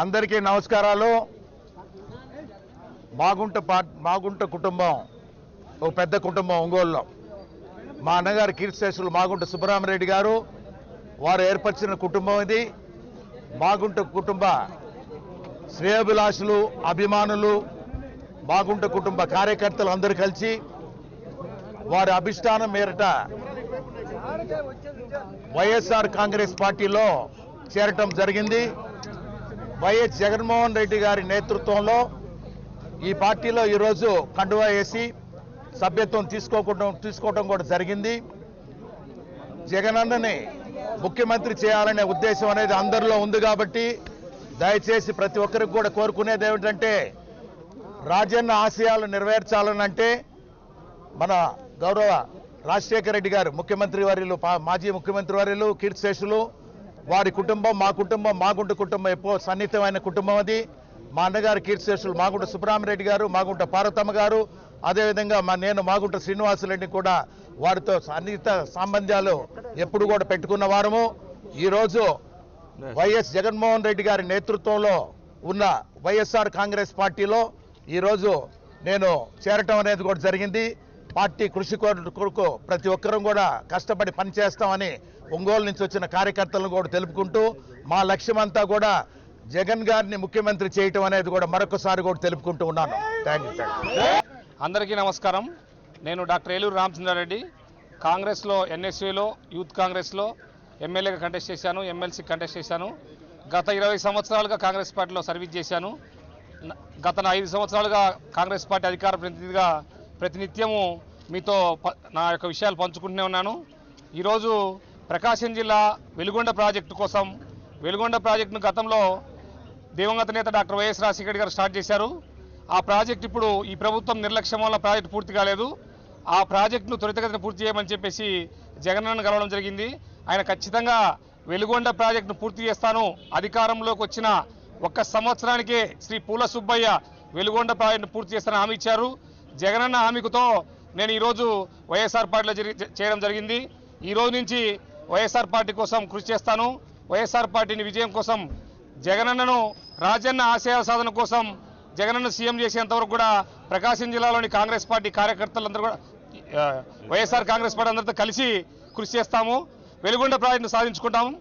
అందరికీ నమస్కారాలు. మాగుంట పా మాగుంట కుటుంబం ఒక పెద్ద కుటుంబం ఒంగోలులో. మా అన్నగారు కీర్తిశేషులు మాగుంట సుబ్బరామరెడ్డి గారు వారు ఏర్పరిచిన కుటుంబం ఇది. మాగుంట కుటుంబ శ్రేయాభిలాషులు అభిమానులు మాగుంట కుటుంబ కార్యకర్తలు అందరూ కలిసి వారి అభిష్టానం మేరట వైఎస్ఆర్ కాంగ్రెస్ పార్టీలో చేరటం జరిగింది. వైఎస్ జగన్మోహన్ రెడ్డి గారి నేతృత్వంలో ఈ పార్టీలో ఈరోజు కండువా వేసి సభ్యత్వం తీసుకోకుండా తీసుకోవడం కూడా జరిగింది. జగనన్నని ముఖ్యమంత్రి చేయాలనే ఉద్దేశం అనేది అందరిలో ఉంది కాబట్టి దయచేసి ప్రతి ఒక్కరికి కూడా కోరుకునేది ఏమిటంటే రాజన్న ఆశయాలు నెరవేర్చాలనంటే మన గౌరవ రాజశేఖర రెడ్డి గారు ముఖ్యమంత్రి వర్యులు పా- మాజీ ముఖ్యమంత్రి వర్యులు కీర్తిశేషులు వారి కుటుంబం మా కుటుంబం మాగుంట కుటుంబం ఎప్పుడో సన్నిహితమైన కుటుంబం అది. మా అన్నగారు కీర్తిశేషులు మాగుంట సుబ్రహ్మరెడ్డి గారు మాగుంట పార్వతమ్మ గారు. అదేవిధంగా మా నేను మాగుంట శ్రీనివాసరెడ్డి కూడా వారితో సన్నిహిత సంబంధాలు ఎప్పుడు కూడా పెట్టుకున్న వారము. ఈరోజు వైఎస్ జగన్మోహన్ రెడ్డి గారి నేతృత్వంలో ఉన్న వైఎస్ఆర్ కాంగ్రెస్ పార్టీలో ఈరోజు నేను చేరటం అనేది కూడా జరిగింది. పార్టీ కృషి కొరకు ప్రతి ఒక్కరం కూడా కష్టపడి పనిచేస్తామని ఒంగోలు నుంచి వచ్చిన కార్యకర్తలను కూడా తెలుపుకుంటూ మా లక్ష్యం అంతా కూడా జగన్ గారిని ముఖ్యమంత్రి చేయటం అనేది కూడా మరొకసారి కూడా తెలుపుకుంటూ ఉన్నాను. థ్యాంక్ యూ అందరికీ నమస్కారం. నేను డాక్టర్ ఏలూరు రామచంద్రారెడ్డి కాంగ్రెస్లో ఎన్ఎస్యూలో యూత్ కాంగ్రెస్లో ఎమ్మెల్యేగా కంటెస్ట్ చేశాను ఎమ్మెల్సీ కంటెస్ట్ చేశాను. గత ఇరవై సంవత్సరాలుగా కాంగ్రెస్ పార్టీలో సర్వీస్ చేశాను. గత ఐదు సంవత్సరాలుగా కాంగ్రెస్ పార్టీ అధికార ప్రతినిధిగా ప్రతినిత్యము మీతో ప- నా యొక్క విషయాలు పంచుకుంటూనే ఉన్నాను. ఈరోజు ప్రకాశం జిల్లా వెలుగొండ ప్రాజెక్టు కోసం వెలుగొండ ప్రాజెక్టును గతంలో దివంగత నేత డాక్టర్ వైఎస్ రాజశేఖర్ గారు స్టార్ట్ చేశారు. ఆ ప్రాజెక్ట్ ఇప్పుడు ఈ ప్రభుత్వం నిర్లక్ష్యం వల్ల ప్రాజెక్టు పూర్తి కాలేదు. ఆ ప్రాజెక్టును త్వరితగతిన పూర్తి చేయమని చెప్పేసి జగనన్న కలవడం జరిగింది. ఆయన ఖచ్చితంగా వెలుగొండ ప్రాజెక్టును పూర్తి చేస్తాను. అధికారంలోకి వచ్చిన ఒక్క సంవత్సరానికే శ్రీ పూల సుబ్బయ్య వెలుగొండ ప్రాజెక్టును పూర్తి చేస్తానని హామీ ఇచ్చారు. జగనన్న హామీకుతో నేను ఈరోజు వైఎస్ఆర్ పార్టీలో జరి- చేయడం జరిగింది. ఈ రోజు నుంచి వైఎస్ఆర్ పార్టీ కోసం కృషి చేస్తాను. వైఎస్ఆర్ పార్టీని విజయం కోసం జగనన్నను రాజన్న ఆశయాల సాధన కోసం జగనన్న సీఎం చేసేంతవరకు కూడా ప్రకాశం జిల్లాలోని కాంగ్రెస్ పార్టీ కార్యకర్తలందరూ కూడా వైఎస్ఆర్ కాంగ్రెస్ పార్టీ అందరితో కలిసి కృషి చేస్తాము. వెలుగొండ ప్రాజెక్టును సాధించుకుంటాము.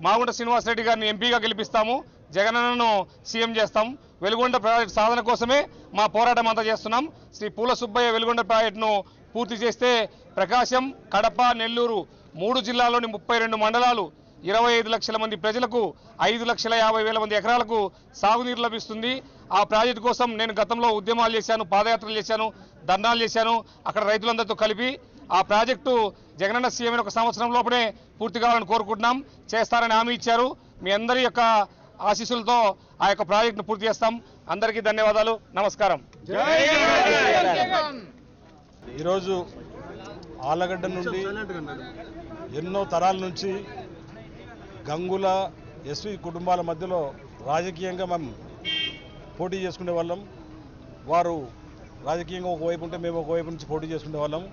మాగుంట శ్రీనివాసరెడ్డి గారిని ఎంపీగా గెలిపిస్తాము. జగనన్నను సీఎం చేస్తాం. వెలుగొండ ప్రాజెక్టు సాధన కోసమే మా పోరాటం అంతా చేస్తున్నాం. శ్రీ పూల సుబ్బయ్య వెలుగొండ ప్రాజెక్టును పూర్తి చేస్తే ప్రకాశం కడప నెల్లూరు మూడు జిల్లాలోని ముప్పై రెండు మండలాలు ఇరవై ఐదు లక్షల మంది ప్రజలకు ఐదు లక్షల యాభై వేల మంది ఎకరాలకు సాగునీరు లభిస్తుంది. ఆ ప్రాజెక్టు కోసం నేను గతంలో ఉద్యమాలు చేశాను పాదయాత్రలు చేశాను ధర్నాలు చేశాను అక్కడ రైతులందరితో కలిపి ఆ ప్రాజెక్టు జగనన్న సీఎం ఒక సంవత్సరం లోపలే పూర్తి కావాలని కోరుకుంటున్నాం. చేస్తారని హామీ ఇచ్చారు. మీ అందరి యొక్క ఆశీస్సులతో ఆ యొక్క ప్రాజెక్టును పూర్తి చేస్తాం. అందరికీ ధన్యవాదాలు. నమస్కారం. ఈరోజు ఆలగడ్డ నుండి ఎన్నో తరాల నుంచి గంగుల ఎస్వి కుటుంబాల మధ్యలో రాజకీయంగా మనం పోటీ చేసుకునే వాళ్ళం. వారు రాజకీయంగా ఒకవైపు ఉంటే మేము ఒకవైపు నుంచి పోటీ చేసుకునే వాళ్ళం.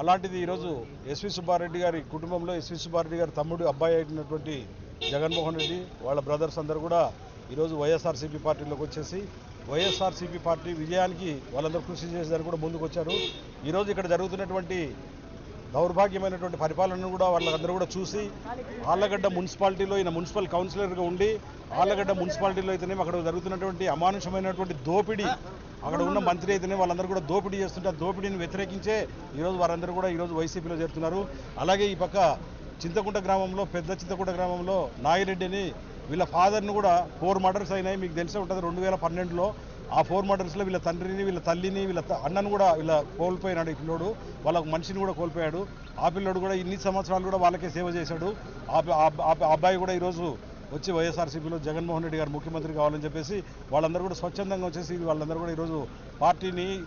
అలాంటిది ఈరోజు ఎస్వి సుబ్బారెడ్డి గారి కుటుంబంలో ఎస్వి సుబ్బారెడ్డి గారి తమ్ముడు అబ్బాయి అయినటువంటి జగన్మోహన్ రెడ్డి వాళ్ళ బ్రదర్స్ అందరూ కూడా ఈరోజు వైఎస్ఆర్సీపీ పార్టీలోకి వచ్చేసి వైఎస్ఆర్సీపీ పార్టీ విజయానికి వాళ్ళందరూ కృషి చేసేదానికి కూడా ముందుకు వచ్చారు. ఈరోజు ఇక్కడ జరుగుతున్నటువంటి దౌర్భాగ్యమైనటువంటి పరిపాలనను కూడా వాళ్ళందరూ కూడా చూసి ఆళ్ళగడ్డ మున్సిపాలిటీలో ఈయన మున్సిపల్ కౌన్సిలర్గా ఉండి ఆళ్ళగడ్డ మున్సిపాలిటీలో అయితేనే అక్కడ జరుగుతున్నటువంటి అమానుషమైనటువంటి దోపిడీ అక్కడ ఉన్న మంత్రి అయితేనే వాళ్ళందరూ కూడా దోపిడీ చేస్తుంటే ఆ దోపిడీని వ్యతిరేకించే ఈరోజు వారందరూ కూడా ఈరోజు వైసీపీలో చేరుతున్నారు. అలాగే ఈ పక్క చింతకుంట గ్రామంలో పెద్ద చింతకుంట గ్రామంలో నాగిరెడ్డిని వీళ్ళ ఫాదర్ని కూడా ఫోర్ మర్డర్స్ అయినాయి. మీకు తెలిసే ఉంటుంది రెండు వేల పన్నెండులో ఆ ఫోర్ మర్డర్స్లో వీళ్ళ తండ్రిని వీళ్ళ తల్లిని వీళ్ళ అన్నను కూడా వీళ్ళ కోల్పోయినాడు ఈ పిల్లోడు. వాళ్ళ మనిషిని కూడా కోల్పోయాడు. ఆ పిల్లోడు కూడా ఇన్ని సంవత్సరాలు కూడా వాళ్ళకే సేవ చేశాడు. ఆ- ఆ అబ్బాయి కూడా ఈరోజు వచ్చి వైఎస్ఆర్సీపీలో జగన్మోహన్ రెడ్డి గారు ముఖ్యమంత్రి కావాలని చెప్పేసి వాళ్ళందరూ కూడా స్వచ్ఛందంగా వచ్చేసి వాళ్ళందరూ కూడా ఈరోజు పార్టీని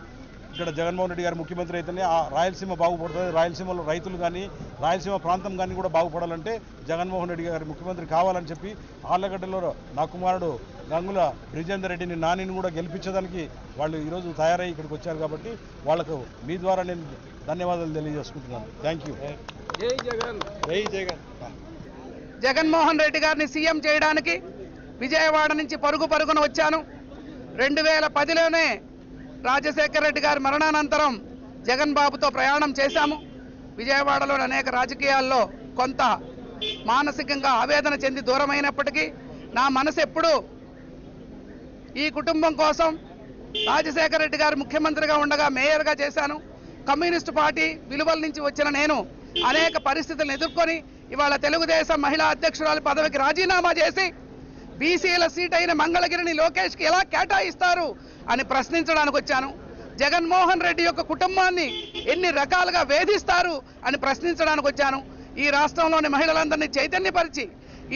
ఇక్కడ జగన్మోహన్ రెడ్డి గారు ముఖ్యమంత్రి అయితేనే ఆ రాయలసీమ బాగుపడుతుంది. రాయలసీమలో రైతులు కానీ రాయలసీమ ప్రాంతం కానీ కూడా బాగుపడాలంటే జగన్మోహన్ రెడ్డి గారు ముఖ్యమంత్రి కావాలని చెప్పి ఆళ్ళగడ్డలో నా కుమారుడు గంగుల బ్రిజేందర్ రెడ్డిని నానిని కూడా గెలిపించడానికి వాళ్ళు ఈరోజు తయారై ఇక్కడికి వచ్చారు కాబట్టి వాళ్ళకు మీ ద్వారా నేను ధన్యవాదాలు తెలియజేసుకుంటున్నాను. థ్యాంక్ యూ జై జగన్. జగన్మోహన్ రెడ్డి గారిని సీఎం చేయడానికి విజయవాడ నుంచి పరుగు పరుగున వచ్చాను. రెండు వేల పదిలోనే రాజశేఖర రెడ్డి గారి మరణానంతరం జగన్ బాబుతో ప్రయాణం చేశాము. విజయవాడలోని అనేక రాజకీయాల్లో కొంత మానసికంగా ఆవేదన చెంది దూరమైనప్పటికీ నా మనసు ఎప్పుడూ ఈ కుటుంబం కోసం రాజశేఖర రెడ్డి గారు ముఖ్యమంత్రిగా ఉండగా మేయర్గా చేశాను. కమ్యూనిస్టు పార్టీ విలువల నుంచి వచ్చిన నేను అనేక పరిస్థితులను ఎదుర్కొని ఇవాళ తెలుగుదేశం మహిళా అధ్యక్షురాలు పదవికి రాజీనామా చేసి బీసీల సీట్ అయిన మంగళగిరిని లోకేష్కి ఎలా కేటాయిస్తారు అని ప్రశ్నించడానికి వచ్చాను. జగన్మోహన్ రెడ్డి యొక్క కుటుంబాన్ని ఎన్ని రకాలుగా వేధిస్తారు అని ప్రశ్నించడానికి వచ్చాను. ఈ రాష్ట్రంలోని మహిళలందరినీ చైతన్యపరిచి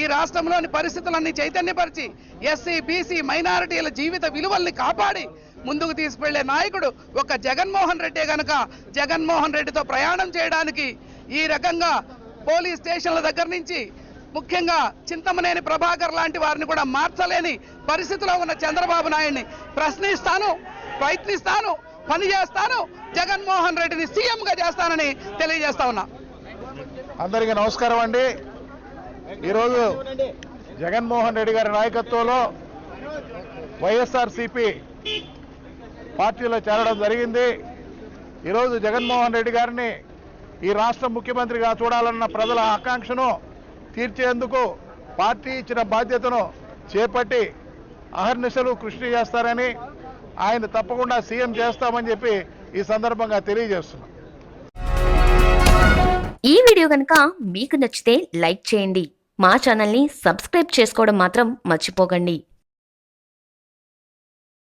ఈ రాష్ట్రంలోని పరిస్థితులన్నీ చైతన్యపరిచి ఎస్సీ బీసీ మైనారిటీల జీవిత విలువల్ని కాపాడి ముందుకు తీసుకెళ్ళే నాయకుడు ఒక జగన్మోహన్ రెడ్డే గనుక జగన్మోహన్ రెడ్డితో ప్రయాణం చేయడానికి ఈ రకంగా పోలీస్ స్టేషన్ల దగ్గర నుంచి ముఖ్యంగా చింతమనేని ప్రభాకర్ లాంటి వారిని కూడా మార్చలేని పరిస్థితిలో ఉన్న చంద్రబాబు నాయుడిని ప్రశ్నిస్తాను ప్రయత్నిస్తాను పని చేస్తాను జగన్మోహన్ రెడ్డిని సీఎంగా చేస్తానని తెలియజేస్తా ఉన్నా. అందరికీ నమస్కారం అండి. ఈరోజు జగన్మోహన్ రెడ్డి గారి నాయకత్వంలో వైఎస్ఆర్సిపి పార్టీలో చేరడం జరిగింది. ఈరోజు జగన్మోహన్ రెడ్డి గారిని ఈ రాష్ట్ర ముఖ్యమంత్రిగా చూడాలన్న ప్రజల ఆకాంక్షను తీర్చేందుకు పార్టీ ఇచ్చిన బాధ్యతను చేపట్టి అహర్నిశలు కృషి చేస్తారని ఆయన తప్పకుండా సీఎం చేస్తామని చెప్పి ఈ సందర్భంగా తెలియజేస్తున్నాం. ఈ వీడియో కనుక మీకు నచ్చితే లైక్ చేయండి. మా ఛానల్ని సబ్స్క్రైబ్ చేసుకోవడం మాత్రం మర్చిపోకండి.